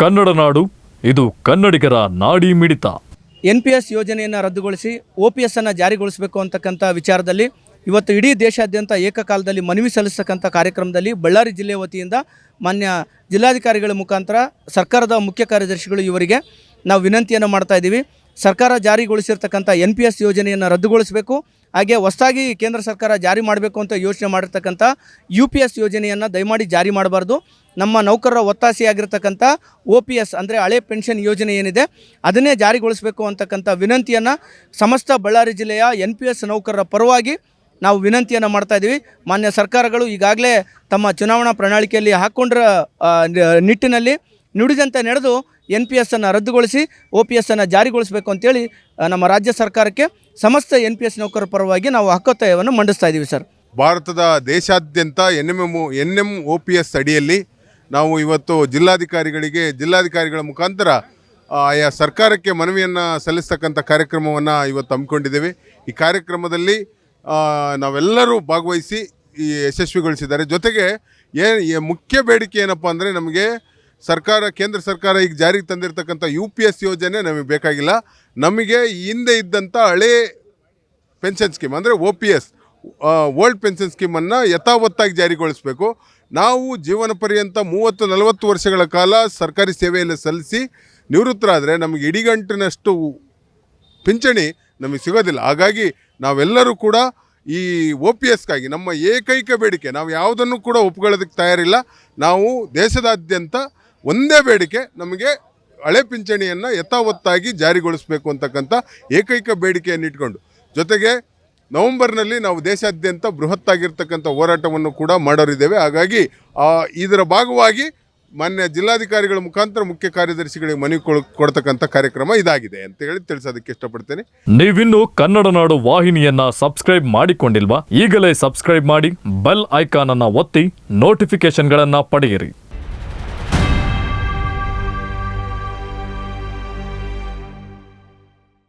ಕನ್ನಡ ನಾಡು, ಇದು ಕನ್ನಡಿಗರ ನಾಡಿ ಮಿಡಿತ. ಎನ್ ಪಿ ಎಸ್ ಯೋಜನೆಯನ್ನು ರದ್ದುಗೊಳಿಸಿ ಒ ಪಿ ಎಸ್ ಅನ್ನು ಜಾರಿಗೊಳಿಸಬೇಕು ಅಂತಕ್ಕಂಥ ವಿಚಾರದಲ್ಲಿ ಇವತ್ತು ಇಡೀ ದೇಶಾದ್ಯಂತ ಏಕಕಾಲದಲ್ಲಿ ಮನವಿ ಸಲ್ಲಿಸ್ತಕ್ಕಂಥ ಕಾರ್ಯಕ್ರಮದಲ್ಲಿ ಬಳ್ಳಾರಿ ಜಿಲ್ಲೆ ವತಿಯಿಂದ ಮಾನ್ಯ ಜಿಲ್ಲಾಧಿಕಾರಿಗಳ ಮುಖಾಂತರ ಸರ್ಕಾರದ ಮುಖ್ಯ ಕಾರ್ಯದರ್ಶಿಗಳು ಇವರಿಗೆ ನಾವು ವಿನಂತಿಯನ್ನು ಮಾಡ್ತಾ ಇದ್ದೀವಿ. ಸರ್ಕಾರ ಜಾರಿಗೊಳಿಸಿರ್ತಕ್ಕಂಥ ಎನ್ ಪಿ ಎಸ್ ಯೋಜನೆಯನ್ನು ರದ್ದುಗೊಳಿಸಬೇಕು. ಹಾಗೆ ಹೊಸದಾಗಿ ಕೇಂದ್ರ ಸರ್ಕಾರ ಜಾರಿ ಮಾಡಬೇಕು ಅಂತ ಯೋಚನೆ ಮಾಡಿರ್ತಕ್ಕಂಥ ಯು ಪಿ ಎಸ್ ಯೋಜನೆಯನ್ನು ದಯಮಾಡಿ ಜಾರಿ ಮಾಡಬಾರ್ದು. ನಮ್ಮ ನೌಕರರ ಒತ್ತಾಸೆಯಾಗಿರ್ತಕ್ಕಂಥ ಒ ಪಿ ಎಸ್ ಅಂದರೆ ಹಳೆ ಪೆನ್ಷನ್ ಯೋಜನೆ ಏನಿದೆ, ಅದನ್ನೇ ಜಾರಿಗೊಳಿಸಬೇಕು ಅಂತಕ್ಕಂಥ ವಿನಂತಿಯನ್ನು ಸಮಸ್ತ ಬಳ್ಳಾರಿ ಜಿಲ್ಲೆಯ ಎನ್ ಪಿ ಎಸ್ ನೌಕರರ ಪರವಾಗಿ ನಾವು ವಿನಂತಿಯನ್ನು ಮಾಡ್ತಾ ಇದ್ದೀವಿ. ಮಾನ್ಯ ಸರ್ಕಾರಗಳು ಈಗಾಗಲೇ ತಮ್ಮ ಚುನಾವಣಾ ಪ್ರಣಾಳಿಕೆಯಲ್ಲಿ ಹಾಕ್ಕೊಂಡ್ರ ನಿಟ್ಟಿನಲ್ಲಿ ನುಡಿದಂತೆ ನಡೆದು ಎನ್ ಪಿ ಎಸ್ಸನ್ನು ರದ್ದುಗೊಳಿಸಿ ಒ ಪಿ ಎಸ್ಸನ್ನು ಜಾರಿಗೊಳಿಸಬೇಕು ಅಂತೇಳಿ ನಮ್ಮ ರಾಜ್ಯ ಸರ್ಕಾರಕ್ಕೆ ಸಮಸ್ತ ಎನ್ ಪಿ ಎಸ್ ನೌಕರರ ಪರವಾಗಿ ನಾವು ಹಕ್ಕೊತ್ತಾಯವನ್ನು ಮಂಡಿಸ್ತಾ ಇದ್ದೀವಿ ಸರ್. ಭಾರತದ ದೇಶಾದ್ಯಂತ N M M N M O P S ಅಡಿಯಲ್ಲಿ ನಾವು ಇವತ್ತು ಜಿಲ್ಲಾಧಿಕಾರಿಗಳಿಗೆ, ಜಿಲ್ಲಾಧಿಕಾರಿಗಳ ಮುಖಾಂತರ ಆಯಾ ಸರ್ಕಾರಕ್ಕೆ ಮನವಿಯನ್ನು ಸಲ್ಲಿಸ್ತಕ್ಕಂಥ ಕಾರ್ಯಕ್ರಮವನ್ನು ಇವತ್ತು ಹಮ್ಮಿಕೊಂಡಿದ್ದೇವೆ. ಈ ಕಾರ್ಯಕ್ರಮದಲ್ಲಿ ನಾವೆಲ್ಲರೂ ಭಾಗವಹಿಸಿ ಈ ಯಶಸ್ವಿಗೊಳಿಸಿದ್ದಾರೆ. ಜೊತೆಗೆ ಏನು ಮುಖ್ಯ ಬೇಡಿಕೆ ಏನಪ್ಪ ಅಂದರೆ ನಮಗೆ ಸರ್ಕಾರ, ಕೇಂದ್ರ ಸರ್ಕಾರ ಈಗ ಜಾರಿಗೆ ತಂದಿರತಕ್ಕಂಥ ಯು ಪಿ ಎಸ್ ಯೋಜನೆ ನಮಗೆ ಬೇಕಾಗಿಲ್ಲ. ನಮಗೆ ಹಿಂದೆ ಇದ್ದಂಥ ಹಳೇ ಪೆನ್ಷನ್ ಸ್ಕೀಮ್ ಅಂದರೆ O P S old pension ಸ್ಕೀಮನ್ನು ಯಥಾವತ್ತಾಗಿ ಜಾರಿಗೊಳಿಸಬೇಕು. ನಾವು ಜೀವನ ಪರ್ಯಂತ ಮೂವತ್ತು, ನಲವತ್ತು ವರ್ಷಗಳ ಕಾಲ ಸರ್ಕಾರಿ ಸೇವೆಯಲ್ಲಿ ಸಲ್ಲಿಸಿ ನಿವೃತ್ತರಾದರೆ ನಮಗೆ ಇಡಿಗಂಟಿನಷ್ಟು ಪಿಂಚಣಿ ನಮಗೆ ಸಿಗೋದಿಲ್ಲ. ಹಾಗಾಗಿ ನಾವೆಲ್ಲರೂ ಕೂಡ ಈ ಒ ಪಿ ಎಸ್ಗಾಗಿ ನಮ್ಮ ಏಕೈಕ ಬೇಡಿಕೆ, ನಾವು ಯಾವುದನ್ನು ಕೂಡ ಒಪ್ಕೊಳ್ಳೋದಕ್ಕೆ ತಯಾರಿಲ್ಲ. ನಾವು ದೇಶದಾದ್ಯಂತ ಒಂದೇ ಬೇಡಿಕೆ ನಮಗೆ ಹಳೆ ಪಿಂಚಣಿಯನ್ನು ಯಥಾವತ್ತಾಗಿ ಜಾರಿಗೊಳಿಸಬೇಕು ಅಂತಕ್ಕಂಥ ಏಕೈಕ ಬೇಡಿಕೆಯನ್ನು ಇಟ್ಕೊಂಡು. ಜೊತೆಗೆ ನವೆಂಬರ್ನಲ್ಲಿ ನಾವು ದೇಶಾದ್ಯಂತ ಬೃಹತ್ತಾಗಿರ್ತಕ್ಕಂಥ ಹೋರಾಟವನ್ನು ಕೂಡ ಮಾಡೋರಿದ್ದೇವೆ. ಹಾಗಾಗಿ ಇದರ ಭಾಗವಾಗಿ ಮಾನ್ಯ ಜಿಲ್ಲಾಧಿಕಾರಿಗಳ ಮುಖಾಂತರ ಮುಖ್ಯ ಕಾರ್ಯದರ್ಶಿಗಳಿಗೆ ಮನವಿ ಕೊಡ್ತಕ್ಕಂಥ ಕಾರ್ಯಕ್ರಮ ಇದಾಗಿದೆ ಅಂತ ಹೇಳಿ ತಿಳಿಸೋದಕ್ಕೆ ಇಷ್ಟಪಡ್ತೇನೆ. ನೀವಿನ್ನು ಕನ್ನಡ ನಾಡು ವಾಹಿನಿಯನ್ನ ಸಬ್ಸ್ಕ್ರೈಬ್ ಮಾಡಿಕೊಂಡಿಲ್ವಾ? ಈಗಲೇ ಸಬ್ಸ್ಕ್ರೈಬ್ ಮಾಡಿ, ಬೆಲ್ ಐಕಾನ್ ಅನ್ನ ಒತ್ತಿ ನೋಟಿಫಿಕೇಶನ್ಗಳನ್ನ ಪಡೆಯಿರಿ.